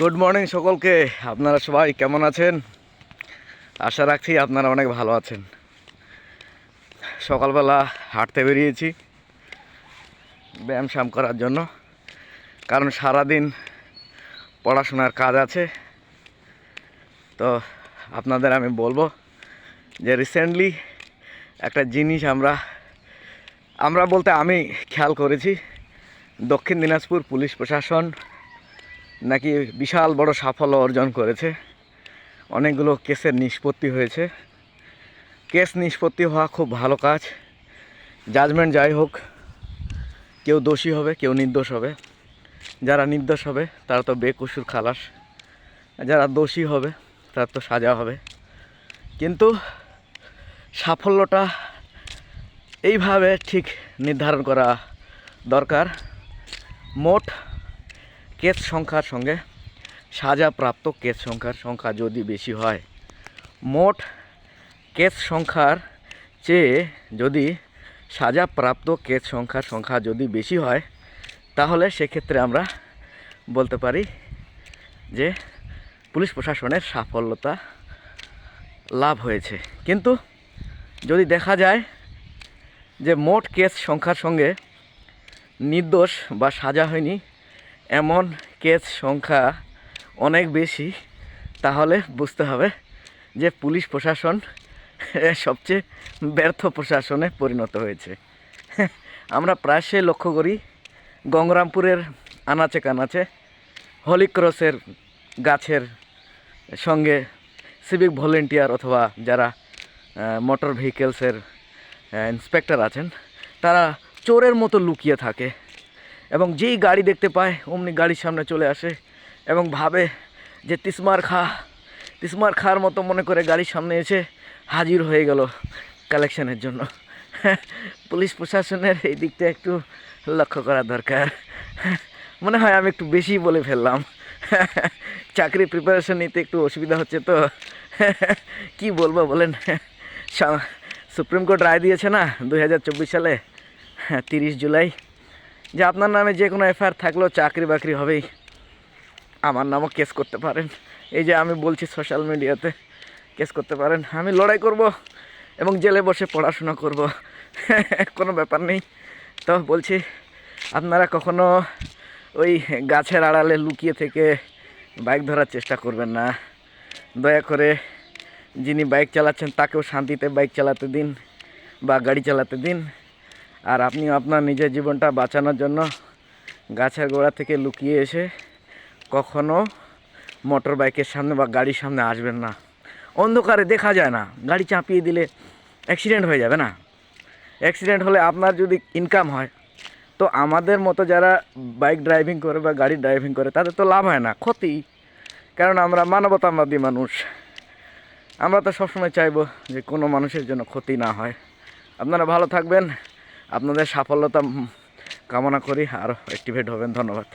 Good morning সকলকে। আপনারা সবাই কেমন আছেন? আশা রাখছি আপনারা অনেক ভালো আছেন। সকালবেলা হাঁটতে বেরিয়েছি ব্যায়াম শ্যাম করার জন্য। কারণ সারাদিন পড়াশোনার কাজ আছে। তো আপনাদের আমি বলব যে রিসেন্টলি একটা জিনিস আমরা আমরা বলতে আমি খেয়াল করেছি। দক্ষিণ দিনাজপুর পুলিশ প্রশাসন নাকি বিশাল বড় সাফল্য অর্জন করেছে। অনেকগুলো কেসের নিষ্পত্তি হয়েছে। কেস নিষ্পত্তি হওয়া খুব ভালো কাজ। জাজমেন্ট যাই হোক, কেউ দোষী হবে, কেউ নির্দোষ হবে। যারা নির্দোষ হবে, তারা তো বেকসুর খালাস। যারা দোষী হবে, তার তো সাজা হবে। কিন্তু সাফল্যটা এইভাবে ঠিক নির্ধারণ করা দরকার। মোট কেস সংখ্যার সঙ্গে সাজাপ্রাপ্ত কেস সংখ্যার সংখ্যা যদি বেশি হয়, মোট কেস সংখ্যার চেয়ে যদি সাজাপ্রাপ্ত কেস সংখ্যার সংখ্যা যদি বেশি হয়, তাহলে সেক্ষেত্রে আমরা বলতে পারি যে পুলিশ প্রশাসনের সাফল্যতা লাভ হয়েছে। কিন্তু যদি দেখা যায় যে মোট কেস সংখ্যার সঙ্গে নির্দোষ বা সাজা হয়নি এমন কেস সংখ্যা অনেক বেশি, তাহলে বুঝতে হবে যে পুলিশ প্রশাসন সবচেয়ে ব্যর্থ প্রশাসনে পরিণত হয়েছে। আমরা প্রায়শই লক্ষ্য করি গঙ্গরামপুরের আনাচে কানাচে হলিক্রসের গাছের সঙ্গে সিভিক ভলেন্টিয়ার অথবা যারা মোটর ভেহিকেলসের ইন্সপেক্টর আছেন, তারা চোরের মতো লুকিয়ে থাকে। এবং যেই গাড়ি দেখতে পায়, অমনি গাড়ির সামনে চলে আসে এবং ভাবে যে তিসমার খা, তিসমার খার মতো মনে করে গাড়ির সামনে এসে হাজির হয়ে গেল কালেকশনের জন্য। পুলিশ প্রশাসনের এই দিকটা একটু লক্ষ্য করা দরকার। মনে হয় আমি একটু বেশি বলে ফেললাম। চাকরি প্রিপারেশন নিতে একটু অসুবিধা হচ্ছে তো। কি বলব বলেন? সুপ্রিম কোর্ট রায় দিয়েছে না দু হাজার চব্বিশ সালে, তিরিশ জুলাই। যে আপনার নামে যে কোনো এফআইআর থাকলেও চাকরি বাকরি হবেই। আমার নামও কেস করতে পারেন। এই যে আমি বলছি সোশ্যাল মিডিয়াতে কেস করতে পারেন। আমি লড়াই করব এবং জেলে বসে পড়াশোনা করব। কোনো ব্যাপার নেই। তো বলছি, আপনারা কখনো ওই গাছের আড়ালে লুকিয়ে থেকে বাইক ধরার চেষ্টা করবেন না। দয়া করে যিনি বাইক চালাচ্ছেন তাকেও শান্তিতে বাইক চালাতে দিন বা গাড়ি চালাতে দিন। আর আপনি আপনার নিজের জীবনটা বাঁচানোর জন্য গাছের গোড়া থেকে লুকিয়ে এসে কখনো মোটর বাইকের সামনে বা গাড়ির সামনে আসবেন না। অন্ধকারে দেখা যায় না। গাড়ি চাপিয়ে দিলে অ্যাক্সিডেন্ট হয়ে যাবে না। অ্যাক্সিডেন্ট হলে আপনার যদি ইনকাম হয়, তো আমাদের মতো যারা বাইক ড্রাইভিং করে বা গাড়ি ড্রাইভিং করে, তাদের তো লাভ হয় না, ক্ষতি। কারণ আমরা মানবতাবাদী মানুষ। আমরা তো সবসময় চাইব যে কোনো মানুষের জন্য ক্ষতি না হয়। আপনারা ভালো থাকবেন। আপনাদের সাফল্যতা কামনা করি আরও অ্যাক্টিভেট হবেন ধন্যবাদ।